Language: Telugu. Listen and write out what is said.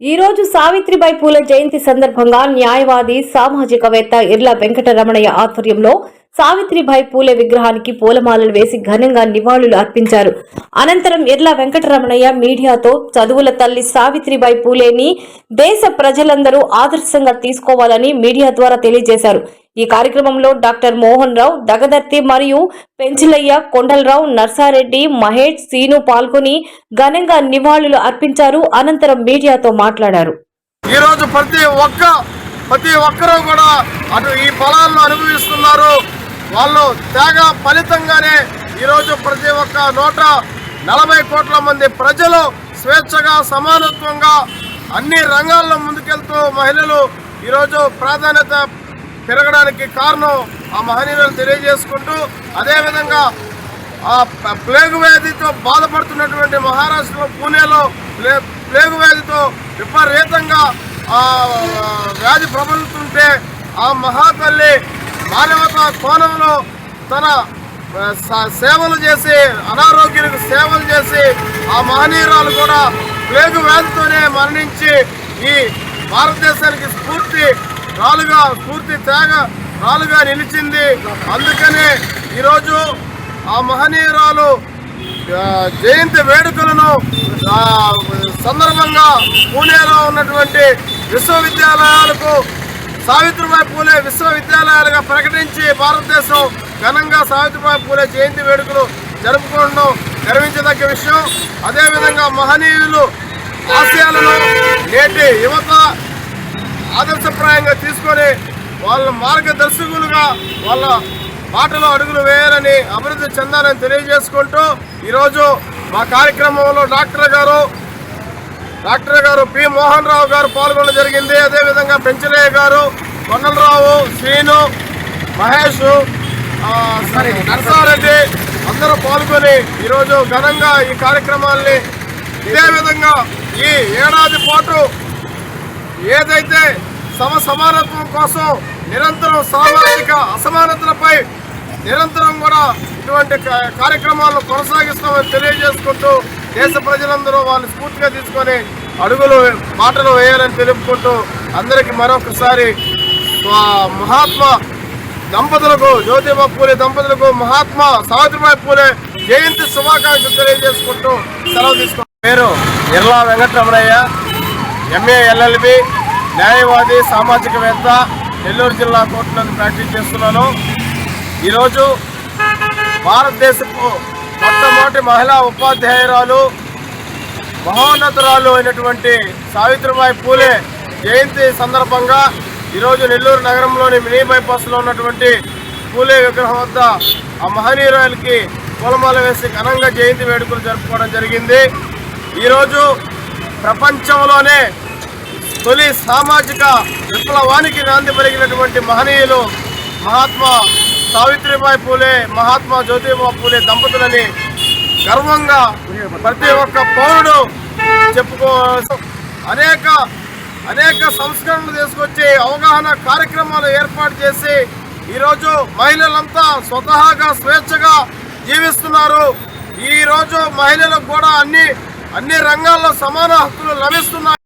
ఈ రోజు సావిత్రిబాయి పూలే జయంతి సందర్భంగా న్యాయవాది సామాజికవేత్త ఇర్ల వెంకటరమణయ్య ఆధ్వర్యంలో సావిత్రిబాయి పూలే విగ్రహానికి పూలమాలలు వేసి ఘనంగా నివాళులు అర్పించారు. అనంతరం ఇర్ల వెంకటరమణయ్య మీడియాతో చదువుల తల్లి సావిత్రిబాయి పూలేని దేశ ప్రజలందరూ ఆదర్శంగా తీసుకోవాలని మీడియా ద్వారా తెలియజేశారు. ఈ కార్యక్రమంలో డాక్టర్ మోహన్ రావు దగదర్తి మరియు పెంచిలయ్య కొండలరావు నర్సారెడ్డి మహేష్ సీను పాల్గొని ఘనంగా నివాళులు అర్పించారు. అనంతరం మీడియాతో మాట్లాడారు. ఈరోజు ప్రతి ఒక్క ప్రతి ఒక్కరూ కూడా అటు ఈ ఫలాలను అనుభవిస్తున్నారు. వాళ్ళు త్యాగ ఫలితంగానే ఈరోజు ప్రతి ఒక్క నూట నలభై కోట్ల మంది ప్రజలు స్వేచ్ఛగా సమానత్వంగా అన్ని రంగాల్లో ముందుకెళ్తూ మహిళలు ఈరోజు ప్రాధాన్యత పెరగడానికి కారణం ఆ మహనీయులను తెలియజేసుకుంటూ అదేవిధంగా ఆ ప్లేగు వ్యాధితో బాధపడుతున్నటువంటి మహారాష్ట్రలో పూణేలో ప్లే ప్లేగు వ్యాధితో విపరీతంగా ఆ వ్యాధి ప్రబలుతుంటే ఆ మహాతల్లి మానవత కోణంలో తన సేవలు చేసి అనారోగ్యానికి సేవలు చేసి ఆ మహనీయురాలు కూడా ప్లేగు వ్యాధితోనే మరణించి ఈ భారతదేశానికి స్ఫూర్తి రాలుగా స్ఫూర్తి త్యాగ రాలుగా నిలిచింది. అందుకనే ఈరోజు ఆ మహనీయురాలు జయంతి వేడుకలను సందర్భంగా పూణేలో ఉన్నటువంటి విశ్వవిద్యాలయాలకు సావిత్రిబాయి పూలే విశ్వవిద్యాలయాలుగా ప్రకటించి భారతదేశం ఘనంగా సావిత్రిబాయి పూలే జయంతి వేడుకలు జరుపుకోవడం గర్వించదగ్గ విషయం. అదేవిధంగా మహనీయులు ఆశయాలను నేటి యువత ఆదర్శప్రాయంగా తీసుకొని వాళ్ళ మార్గదర్శకులుగా వాళ్ళ బాటలో అడుగులు వేయాలని అభివృద్ధి చెందాలని తెలియజేసుకుంటూ ఈరోజు మా కార్యక్రమంలో డాక్టర్ గారు డాక్టర్ గారు పి మోహన్ రావు గారు పాల్గొనడం జరిగింది. అదేవిధంగా పెంచరయ్య గారు కొండలరావు శ్రీను మహేష్ నరసారెడ్డి అందరూ పాల్గొని ఈరోజు ఘనంగా ఈ కార్యక్రమాల్ని ఇదే విధంగా ఈ ఏడాది పాటు ఏదైతే సమ సమానత్వం కోసం నిరంతరం సామాజిక అసమానతలపై నిరంతరం కూడా ఇటువంటి కార్యక్రమాలను కొనసాగిస్తామని తెలియజేసుకుంటూ దేశ ప్రజలందరూ వాళ్ళు స్ఫూర్తిగా తీసుకొని అడుగులు మాటలు వేయాలని తెలుపుకుంటూ అందరికీ మరొకసారి మహాత్మా దంపతులకు జ్యోతిబా పూలే దంపతులకు మహాత్మా సావిత్రిబాయి పూలే జయంతి శుభాకాంక్షలు తెలియజేసుకుంటూ సెలవు తీసుకుంటాం పేరు ఇర్లా వెంకటరమణయ్య. ఎంఏ ఎల్ఎల్బి న్యాయవాది సామాజికవేత్త నెల్లూరు జిల్లా కోర్టు నందు ప్రాక్టీస్ చేస్తున్నాను. ఈరోజు భారతదేశపు మొట్టమొదటి మహిళా ఉపాధ్యాయురాలు మహోన్నతురాలు అయినటువంటి సావిత్రిబాయి పూలే జయంతి సందర్భంగా ఈరోజు నెల్లూరు నగరంలోని మినీ బైపాస్లో ఉన్నటువంటి పూలే విగ్రహం వద్ద ఆ మహనీయురాలకి పూలమాల వేసి ఘనంగా జయంతి వేడుకలు జరుపుకోవడం జరిగింది. ఈరోజు ప్రపంచంలోనే తొలి సామాజిక విప్లవానికి నాంది పలిగినటువంటి మహనీయులు మహాత్మా సావిత్రిబాయి పూలే మహాత్మా జ్యోతిబా పూలే దంపతులని గర్వంగా ప్రతి ఒక్క పౌరుడు చెప్పుకో అనేక అనేక సంస్కరణలు తీసుకొచ్చి అవగాహన కార్యక్రమాలు ఏర్పాటు చేసి ఈరోజు మహిళలంతా స్వతహాగా స్వేచ్ఛగా జీవిస్తున్నారు. ఈ రోజు మహిళలకు కూడా అన్ని అన్ని రంగాల్లో సమాన హక్కులు లభిస్తున్నాయి.